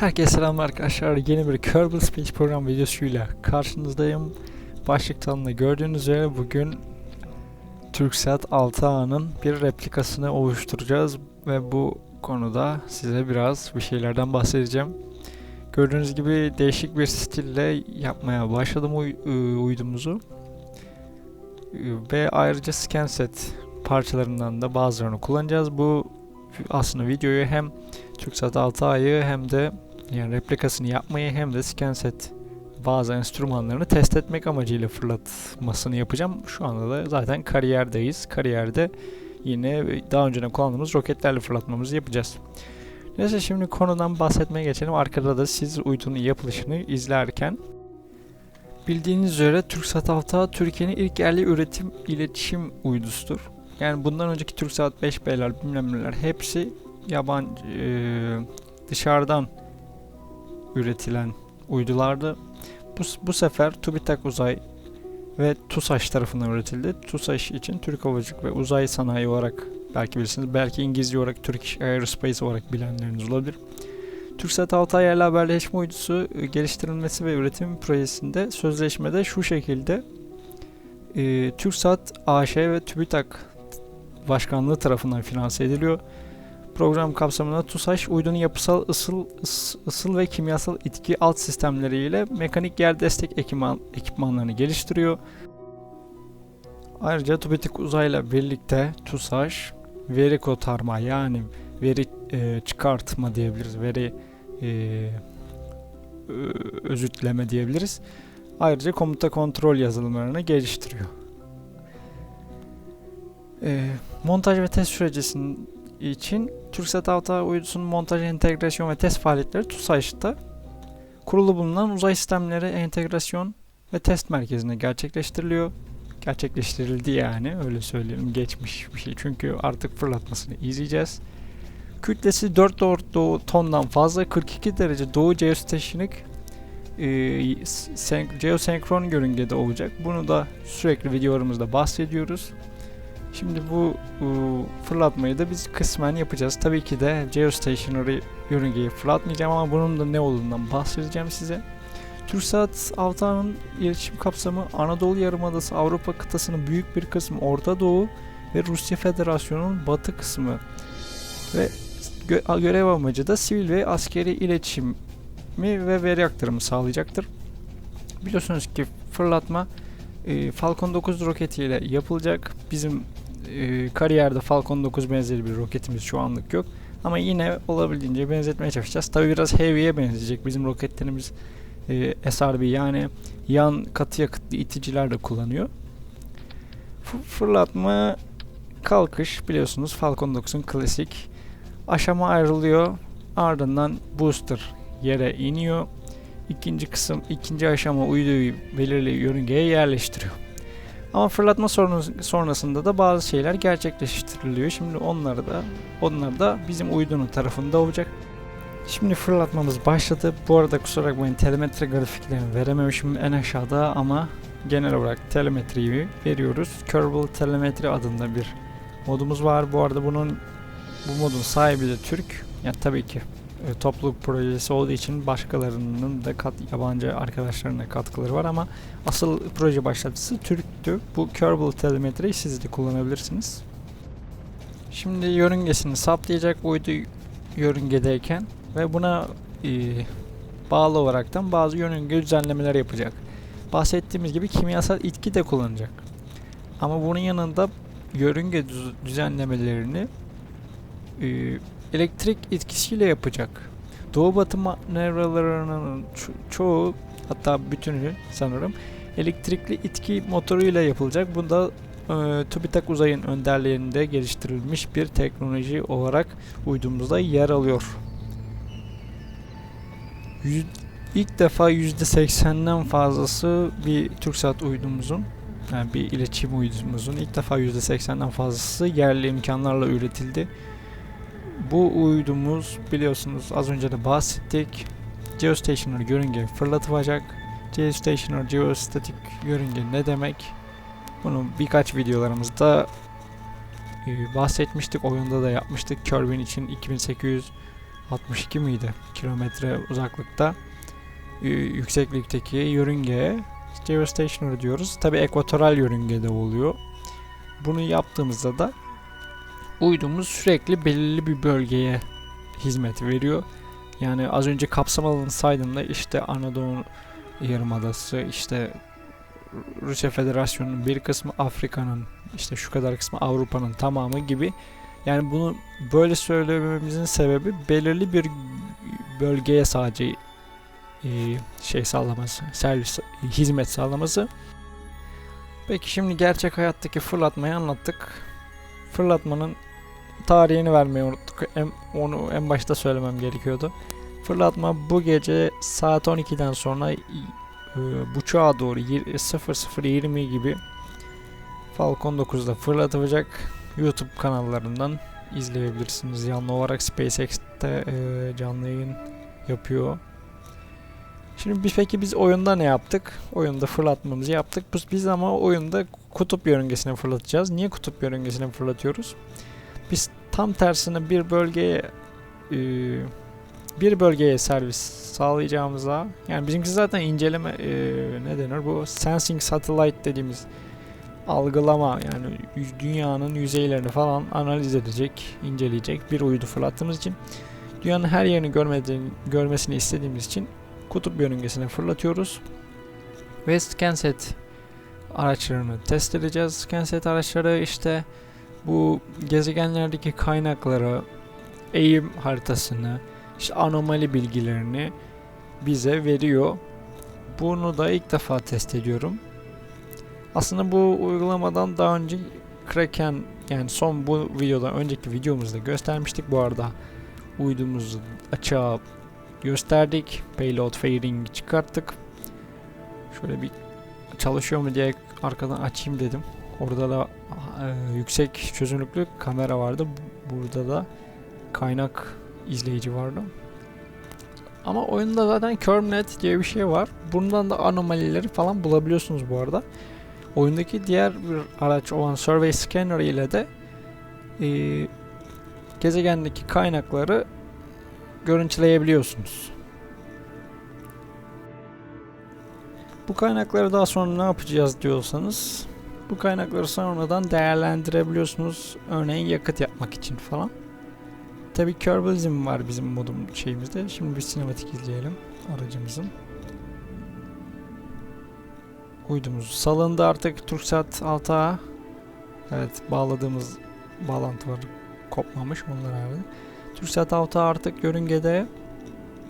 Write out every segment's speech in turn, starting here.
Herkese selamlar arkadaşlar. Yeni bir Kerbal Space program videosuyla karşınızdayım. Başlık tanımda gördüğünüz üzere bugün TürkSat 6A'nın bir replikasını oluşturacağız ve bu konuda size biraz bir şeylerden bahsedeceğim. Gördüğünüz gibi değişik bir stille yapmaya başladım ıı, uydumuzu. Ve ayrıca ScanSet parçalarından da bazılarını kullanacağız. Bu aslında videoyu hem TürkSat 6A'yı hem de yani replikasını yapmayı hem de ScanSet bazı enstrümanlarını test etmek amacıyla fırlatmasını yapacağım. Şu anda da zaten kariyerdeyiz. Kariyerde yine daha önceden kullandığımız roketlerle fırlatmamızı yapacağız. Neyse şimdi konudan bahsetmeye geçelim. Arkada da siz uydunun yapılışını izlerken bildiğiniz üzere TürkSat 6A Türkiye'nin ilk yerli üretim iletişim uydusudur. Yani bundan önceki TürkSat 5B'ler bilmem neler hepsi yabancı eee, dışarıdan üretilen uydulardı. Bu, bu sefer TÜBİTAK Uzay ve TUSAŞ tarafından üretildi. TUSAŞ için Türk Havacılık ve Uzay Sanayi olarak belki bilirsiniz. Belki İngilizce olarak Turkish Aerospace olarak bilenleriniz olabilir. TürkSat 6 ay yerli haberleşme uydusu e, geliştirilmesi ve üretim projesinde sözleşmede şu şekilde e, TürkSat AŞ ve TÜBİTAK Başkanlığı tarafından finanse ediliyor. Program kapsamında TUSAŞ uydunun yapısal ısıl, ıs- ısıl ve kimyasal itki alt sistemleriyle mekanik yer destek ekipman, ekipmanlarını geliştiriyor. Ayrıca TÜBİTAK uzayla birlikte TUSAŞ veri kotarma yani veri e, çıkartma diyebiliriz. Veri e, özütleme diyebiliriz. Ayrıca komuta kontrol yazılımlarını geliştiriyor. E, montaj ve test sürecinin için TürkSat 6 uydusunun montaj, entegrasyon ve test faaliyetleri TUSAŞ'ta kurulu bulunan uzay sistemleri entegrasyon ve test merkezinde gerçekleştiriliyor. Gerçekleştirildi yani öyle söyleyelim geçmiş bir şey çünkü artık fırlatmasını izleyeceğiz. Kütlesi 4 doğru, doğu tondan fazla 42 derece doğu geostationik e, sen- geosenkron yörüngede olacak. Bunu da sürekli videolarımızda bahsediyoruz. Şimdi bu fırlatmayı da biz kısmen yapacağız. Tabii ki de geostationary yörüngeyi fırlatmayacağım ama bunun da ne olduğundan bahsedeceğim size. TürkSat 6A'nın iletişim kapsamı Anadolu Yarımadası Avrupa kıtasının büyük bir kısmı Orta Doğu ve Rusya Federasyonu'nun batı kısmı ve gö- görev amacı da sivil ve askeri iletişimi ve veri aktarımı sağlayacaktır. Biliyorsunuz ki fırlatma Falcon 9 roketiyle yapılacak. Bizim e, kariyerde Falcon 9 benzeri bir roketimiz şu anlık yok. Ama yine olabildiğince benzetmeye çalışacağız. Tabi biraz Heavy'ye benzeyecek. Bizim roketlerimiz e, SRB yani yan katı yakıtlı iticiler de kullanıyor. F- fırlatma kalkış biliyorsunuz Falcon 9'un klasik aşama ayrılıyor. Ardından booster yere iniyor. İkinci kısım, ikinci aşama uyduyu belirli yörüngeye yerleştiriyor. Ama fırlatma sonrasında da bazı şeyler gerçekleştiriliyor. Şimdi onları da onlar da bizim uydunun tarafında olacak. Şimdi fırlatmamız başladı. Bu arada kusura bakmayın telemetre grafiklerini verememişim en aşağıda ama genel olarak telemetriyi veriyoruz. Kerbal Telemetri adında bir modumuz var. Bu arada bunun bu modun sahibi de Türk. Yani tabii ki e, topluluk projesi olduğu için başkalarının da kat, yabancı arkadaşlarının da katkıları var ama asıl proje başlatıcısı Türk'tü. Bu Kerbal Telemetri'yi siz de kullanabilirsiniz. Şimdi yörüngesini saptayacak uydu yörüngedeyken ve buna e, bağlı olaraktan bazı yörünge düzenlemeler yapacak. Bahsettiğimiz gibi kimyasal itki de kullanacak. Ama bunun yanında yörünge düz- düzenlemelerini e, elektrik etkisiyle yapacak. Doğu batı manevralarının ço- çoğu hatta bütünü sanırım elektrikli itki motoruyla yapılacak. Bu da e, TÜBİTAK Uzay'ın önderliğinde geliştirilmiş bir teknoloji olarak uydumuzda yer alıyor. Yüz, ilk defa %80'den fazlası bir TürkSat uydumuzun yani bir iletişim uydumuzun ilk defa %80'den fazlası yerli imkanlarla üretildi. Bu uydumuz biliyorsunuz az önce de bahsettik. Geostationary yörünge fırlatılacak. Geostationary geostatik yörünge ne demek? Bunu birkaç videolarımızda e, bahsetmiştik. Oyunda da yapmıştık. Kerbin için 2800 62 miydi? Kilometre uzaklıkta y- yükseklikteki yörüngeye geostationary diyoruz. Tabi ekvatoral yörüngede oluyor. Bunu yaptığımızda da uydumuz sürekli belirli bir bölgeye hizmet veriyor. Yani az önce kapsam alanı saydığımda işte Anadolu Yarımadası, işte Rusya Federasyonu'nun bir kısmı Afrika'nın, işte şu kadar kısmı Avrupa'nın tamamı gibi. Yani bunu böyle söylememizin sebebi belirli bir bölgeye sadece e, şey sağlaması, servis, hizmet sağlaması. Peki şimdi gerçek hayattaki fırlatmayı anlattık. Fırlatmanın tarihini vermeyi unuttuk. En, onu en başta söylemem gerekiyordu. Fırlatma bu gece saat 12'den sonra e, buçuğa doğru yir- 00.20 gibi Falcon 9'da fırlatılacak. YouTube kanallarından izleyebilirsiniz. Yanlı olarak SpaceX'te e, canlı yayın yapıyor. Şimdi biz peki biz oyunda ne yaptık? Oyunda fırlatmamızı yaptık. Biz, biz ama oyunda kutup yörüngesine fırlatacağız. Niye kutup yörüngesine fırlatıyoruz? Biz tam tersine bir bölgeye e, bir bölgeye servis sağlayacağımıza yani bizimki zaten inceleme e, ne denir bu sensing satellite dediğimiz algılama yani dünyanın yüzeylerini falan analiz edecek, inceleyecek bir uydu fırlattığımız için dünyanın her yerini görmesini istediğimiz için kutup yörüngesine fırlatıyoruz. Ve ScanSat araçlarını test edeceğiz. ScanSat araçları işte bu gezegenlerdeki kaynakları, eğim haritasını, işte anomali bilgilerini bize veriyor. Bunu da ilk defa test ediyorum. Aslında bu uygulamadan daha önce Kraken yani son bu videoda önceki videomuzda göstermiştik. Bu arada uydumuzu açığa gösterdik. Payload fairing çıkarttık. Şöyle bir çalışıyor mu diye arkadan açayım dedim. Orada da e, yüksek çözünürlüklü kamera vardı. Burada da kaynak izleyici vardı. Ama oyunda zaten KermNet diye bir şey var. Bundan da anomalileri falan bulabiliyorsunuz bu arada. Oyundaki diğer bir araç olan Survey Scanner ile de e, gezegendeki kaynakları görüntüleyebiliyorsunuz. Bu kaynakları daha sonra ne yapacağız diyorsanız bu kaynakları sonradan değerlendirebiliyorsunuz. Örneğin yakıt yapmak için falan. Tabi Kerbalism var bizim modum şeyimizde. Şimdi bir sinematik izleyelim aracımızın. Uydumuz salındı artık Turksat 6'a. Evet bağladığımız bağlantı var. Kopmamış onlar abi. Turksat 6 artık yörüngede.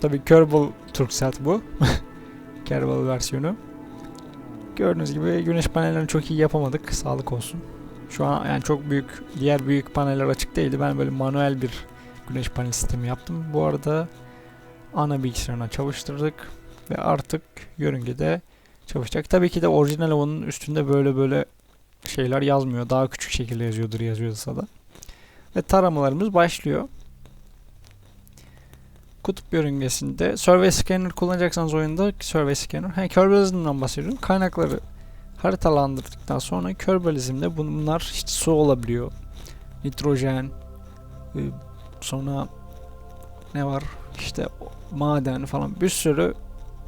Tabi Kerbal Turksat bu. Kerbal versiyonu. Gördüğünüz gibi güneş panellerini çok iyi yapamadık. Sağlık olsun. Şu an yani çok büyük diğer büyük paneller açık değildi. Ben böyle manuel bir güneş panel sistemi yaptım. Bu arada ana bilgisayarına çalıştırdık ve artık yörüngede çalışacak. Tabii ki de orijinal onun üstünde böyle böyle şeyler yazmıyor. Daha küçük şekilde yazıyordur yazıyorsa da. Ve taramalarımız başlıyor. Kutup yörüngesinde Survey Scanner kullanacaksanız oyunda Survey Scanner. He, Kerbalism'den bahsediyorum. Kaynakları haritalandırdıktan sonra Kerbalism'de bunlar işte su olabiliyor. Nitrojen, e, sonra ne var işte maden falan bir sürü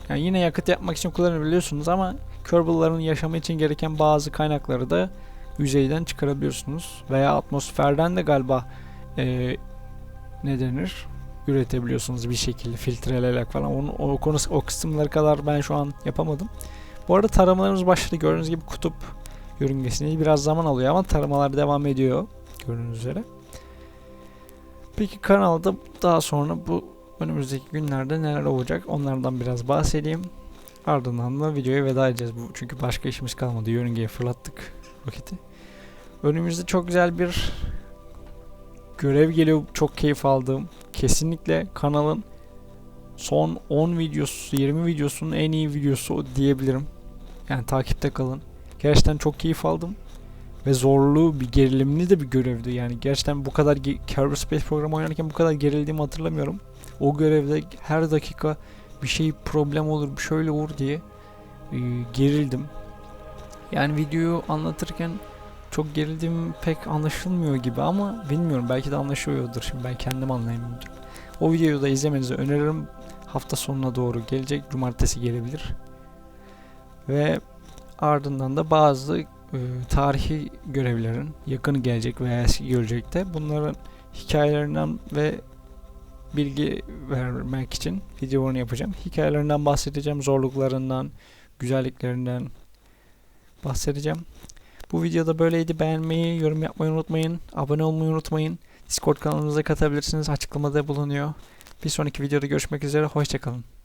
yani yine yakıt yapmak için kullanabiliyorsunuz ama Kerbal'ların yaşamı için gereken bazı kaynakları da yüzeyden çıkarabiliyorsunuz veya atmosferden de galiba e, ne denir üretebiliyorsunuz bir şekilde filtreleyerek falan onu, o konu o kısımları kadar ben şu an yapamadım. Bu arada taramalarımız başladı gördüğünüz gibi kutup yörüngesinde biraz zaman alıyor ama taramalar devam ediyor gördüğünüz üzere. Peki kanalda daha sonra bu önümüzdeki günlerde neler olacak onlardan biraz bahsedeyim. Ardından da videoya veda edeceğiz. Bu çünkü başka işimiz kalmadı. Yörüngeye fırlattık roketi. Önümüzde çok güzel bir görev geliyor. Çok keyif aldığım. Kesinlikle kanalın son 10 videosu, 20 videosunun en iyi videosu diyebilirim. Yani takipte kalın. Gerçekten çok keyif aldım. Ve zorlu bir gerilimli de bir görevdi. Yani gerçekten bu kadar Kerbal Space programı oynarken bu kadar gerildiğimi hatırlamıyorum. O görevde her dakika bir şey problem olur, şöyle olur diye e, gerildim. Yani videoyu anlatırken çok gerildiğim pek anlaşılmıyor gibi ama bilmiyorum belki de anlaşılıyordur. Şimdi ben kendim anlayamıyorum. O videoyu da izlemenizi öneririm. Hafta sonuna doğru gelecek. Cumartesi gelebilir. Ve ardından da bazı e, tarihi görevlerin yakın gelecek veya eski gelecekte bunların hikayelerinden ve bilgi vermek için videolarını yapacağım. Hikayelerinden bahsedeceğim, zorluklarından, güzelliklerinden bahsedeceğim. Bu videoda böyleydi. Beğenmeyi, yorum yapmayı unutmayın. Abone olmayı unutmayın. Discord kanalımıza katabilirsiniz. Açıklamada bulunuyor. Bir sonraki videoda görüşmek üzere. Hoşçakalın.